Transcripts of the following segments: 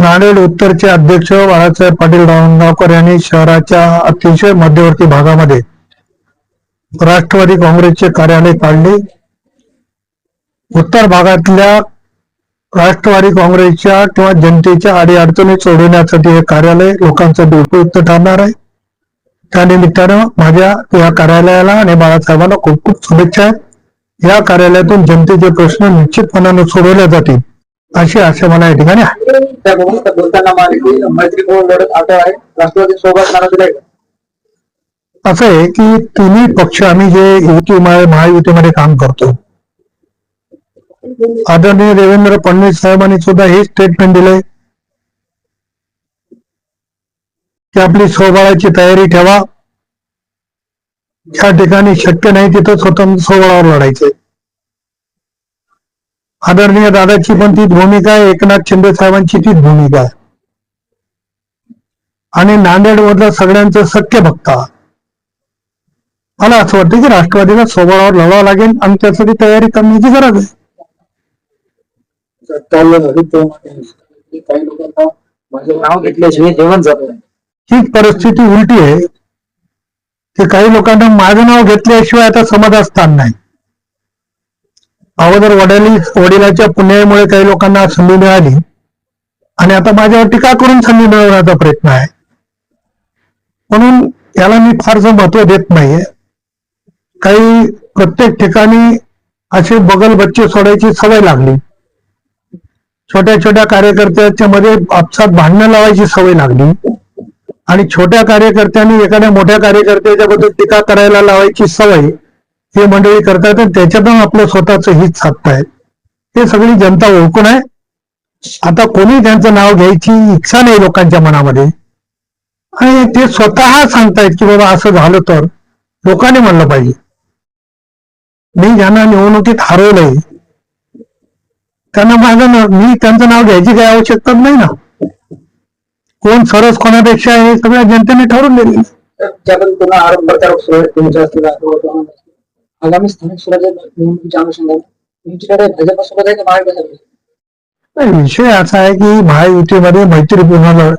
नांदेड उत्तरचे अध्यक्ष बाळासाहेब पाटील रावणगावकर यांनी शहराच्या अतिशय मध्यवर्ती भागामध्ये राष्ट्रवादी काँग्रेसचे कार्यालय काढले उत्तर भागातल्या राष्ट्रवादी काँग्रेसच्या किंवा जनतेच्या अडीअडचणी सोडवण्यासाठी हे कार्यालय लोकांसाठी उपयुक्त ठरणार आहे. त्यानिमित्तानं माझ्या या कार्यालयाला आणि बाळासाहेबांना खूप खूप शुभेच्छा आहेत. या कार्यालयातून जनतेचे प्रश्न निश्चितपणानं सोडवले जातील. अशी आशा मला या ठिकाणी आहे. त्या भूमिका बोलताना माहिती मैत्रीपूर्ण लढत आता आहे. राष्ट्रवादी सोबत नाराज आहे असं आहे की तिन्ही पक्ष आम्ही जे युतीमध्ये महायुतीमध्ये काम करतो. आदरणीय देवेंद्र फडणवीस साहेबांनी सुद्धा हे स्टेटमेंट दिलंय. की आपली स्वबळाची तयारी ठेवा. ज्या ठिकाणी शक्य नाही तिथं स्वतंत्र स्वबळावर लढायचंय. आदरणीय दादाची पण तीच भूमिका आहे. एकनाथ शिंदे साहेबांची तीच भूमिका आहे. आणि नांदेड मधलं सगळ्यांचं सत्य बघता मला असं वाटतं की राष्ट्रवादीला स्वबळावर लढावं लागेल आणि त्यासाठी तयारी करण्याची गरज आहे. हीच परिस्थिती उलटी आहे. की काही लोकांना माझं नाव घेतल्याशिवाय आता समाजात स्थान नाही. अगोदर वडिली वडिलाच्या पुण्यामुळे काही लोकांना संधी मिळाली. आणि आता माझ्यावर टीका करून संधी मिळवण्याचा प्रयत्न आहे. म्हणून याला मी फारसं महत्त्व देत नाहीये. काही प्रत्येक ठिकाणी असे बगल बच्चे सोडायची सवय लागली. छोट्या छोट्या कार्यकर्त्याच्या मध्ये आपसात भांडणं लावायची सवय लागली. आणि छोट्या कार्यकर्त्यांनी एखाद्या मोठ्या कार्यकर्त्याच्या बद्दल टीका करायला लावायची सवय हे मंडळी करतायत आणि त्याच्यातून आपलं स्वतःचं हित साधतायत हे सगळी जनता ओळखून आहे. आता कोणी त्यांचं नाव घ्यायची इच्छा नाही लोकांच्या मनामध्ये. आणि ते स्वतः सांगतायत की बाबा असं झालं तर लोकांनी म्हणलं पाहिजे. मी ज्यांना निवडणुकीत हरवलंय त्यांना माझं मी त्यांचं नाव घ्यायची काही आवश्यकता नाही ना. कोण सरस कोणापेक्षा हे सगळ्या जनतेने ठरवून दिले आगामी स्थानिक स्वराज्य निवडणुकीच्या अनुषंगाने तुमच्याकडे भाजपसोबत आहे की महाविकास विषय असा आहे की महायुतीमध्ये मैत्रीपूर्ण लढ.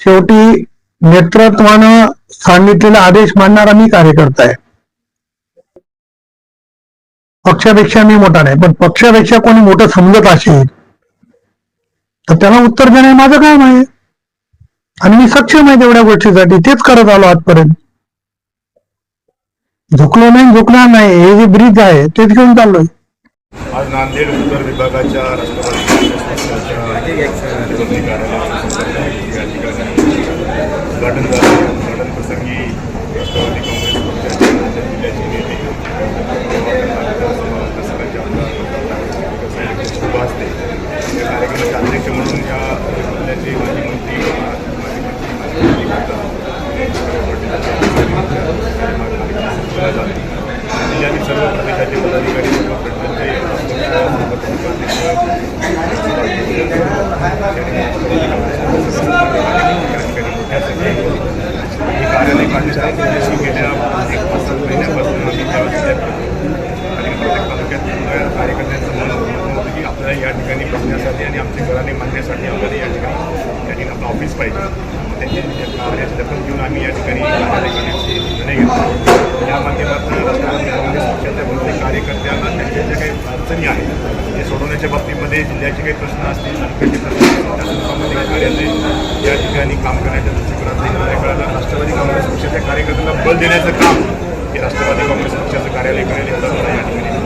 शेवटी नेतृत्वानं सांगितलेला आदेश मानणारा मी कार्यकर्ता आहे. पक्षापेक्षा मी मोठा नाही पण पक्षापेक्षा कोणी मोठं समजत असेल तर त्याला उत्तर देणे माझं काम आहे. आणि मी सक्षम आहे तेवढ्या गोष्टीसाठी तेच करत आलो आजपर्यंत. झुकलो नाही झुकणार नाही. हे जे ब्रिज आहे तेच घेऊन चाललोय. आज नांदेड उत्तर विभागाच्या रस्त्यावर उद्घाटन झालं उद्घाटन प्रसंगी राष्ट्रवादी काँग्रेस पक्षाचे नांदेड जिल्ह्याचे नेते सगळ्यांचे आमदार खूप असते या कार्यक्रमाचे अध्यक्ष म्हणून या जिल्ह्याचे माजी मंत्री माजी मंत्री माजी मंत्री झाले जिल्ह्यातील सर्व प्रदेशाचे पदाधिकारी सर्व प्रदेशाचे हे कार्यालय काढण्यासाठी गेल्या एक पाच सात महिन्यापासून आम्ही त्या जिल्ह्यात आणि प्रत्येक तालुक्यात सगळ्या कार्यकर्त्यांचं मन मत होतं की आपल्याला या ठिकाणी बसण्यासाठी आणि आमच्या घराने मांडण्यासाठी आपल्याला या ठिकाणी या ठिकाणी आपलं ऑफिस पाहिजे. त्यांच्या त्याची दखल घेऊन आम्ही या ठिकाणी कार्यालय करण्याची निर्णय घेतला या माध्यमातून राष्ट्रवादी काँग्रेस पक्षाच्या प्रत्येक कार्यकर्त्यांना त्यांच्या ज्या काही अडचणी आहेत ते सोडवण्याच्या बाबतीमध्ये जिल्ह्याचे काही प्रश्न असतील तालुक्याचे प्रश्न असतील त्या संदर्भामध्ये कार्यालय या ठिकाणी काम करण्याच्या दृष्टिकोनातून निर्णय राष्ट्रवादी काँग्रेस पक्षाच्या कार्यकर्त्यांना बल देण्याचं काम हे राष्ट्रवादी काँग्रेस पक्षाचं कार्यालय करायला या ठिकाणी